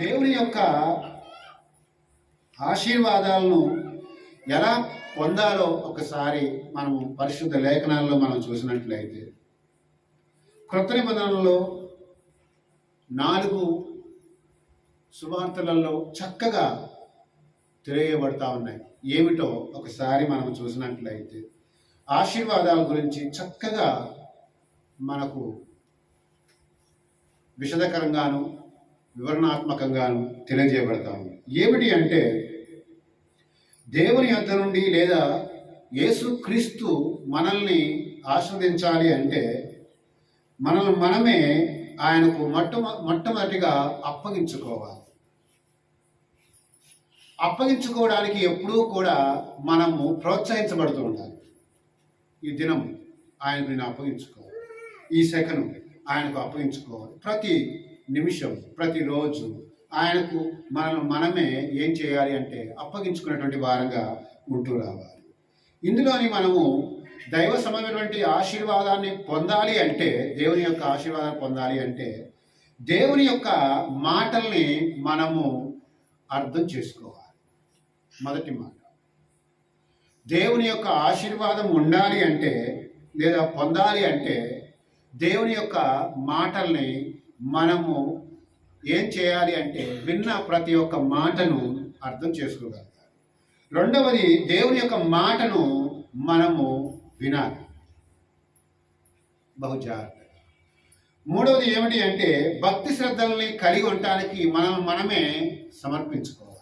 దేవుని యొక్క ఆశీర్వాదాలను ఎలా పొందాలో ఒకసారి మనము పరిశుద్ధ లేఖనాల్లో మనం చూసినట్లయితే క్రొత్త నిబంధనలో నాలుగు సువార్తలలో చక్కగా తెలియబడతా ఉన్నాయి. ఏమిటో ఒకసారి మనం చూసినట్లయితే ఆశీర్వాదాల గురించి చక్కగా మనకు విషదకరంగాను వివరణాత్మకంగాను తెలియజేయబడతాము. ఏమిటి అంటే దేవుని యొద్ద నుండి లేదా యేసుక్రీస్తు మనల్ని ఆస్వాదించాలి అంటే మనల్ని మనమే ఆయనకు మొట్ట మొట్టమొదటిగా అప్పగించుకోవాలి. అప్పగించుకోవడానికి ఎప్పుడూ కూడా మనము ప్రోత్సహించబడుతూ ఉండాలి. ఈ దినం ఆయనకు నేను అప్పగించుకోవాలి. ఈ సెకను ఆయనకు అప్పగించుకోవాలి. ప్రతి నిమిషం ప్రతిరోజు ఆయనకు మనం మనమే ఏం చేయాలి అంటే అప్పగించుకున్నటువంటి వారంగా ఉంటూ రావాలి. ఇందులోని మనము దైవ సమమైనటువంటి ఆశీర్వాదాన్ని పొందాలి అంటే దేవుని యొక్క ఆశీర్వాదాన్ని పొందాలి అంటే దేవుని యొక్క మాటల్ని మనము అర్థం చేసుకోవాలి. మొదటి మాట. దేవుని యొక్క ఆశీర్వాదం ఉండాలి అంటే లేదా పొందాలి అంటే దేవుని యొక్క మాటల్ని మనము ఏం చేయాలి అంటే విన్న ప్రతి ఒక్క మాటను అర్థం చేసుకోగలగాలి. రెండవది దేవుని యొక్క మాటను మనము వినాలి. బహుజాగ్రత్తగా మూడవది ఏమిటి అంటే భక్తి శ్రద్ధల్ని కలిగి ఉండటానికి మనం మనమే సమర్పించుకోవాలి.